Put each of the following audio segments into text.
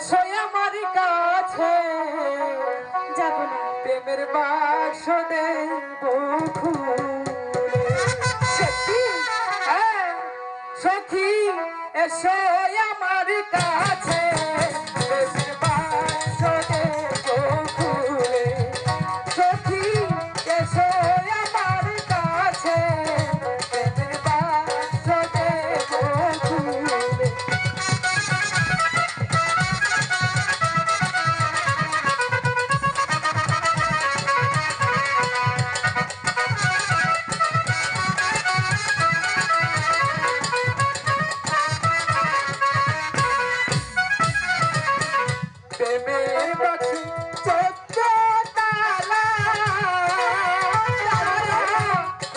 এসো আমার কাছে যাব না। প্রেমের বাক্স দেব হ্যাঁ, সখী এসো।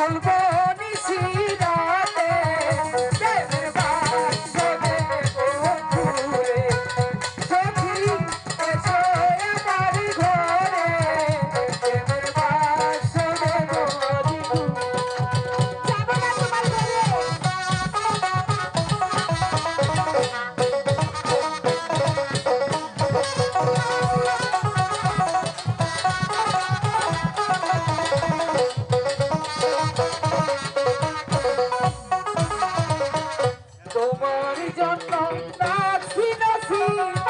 Alba Don't know, not see, not see.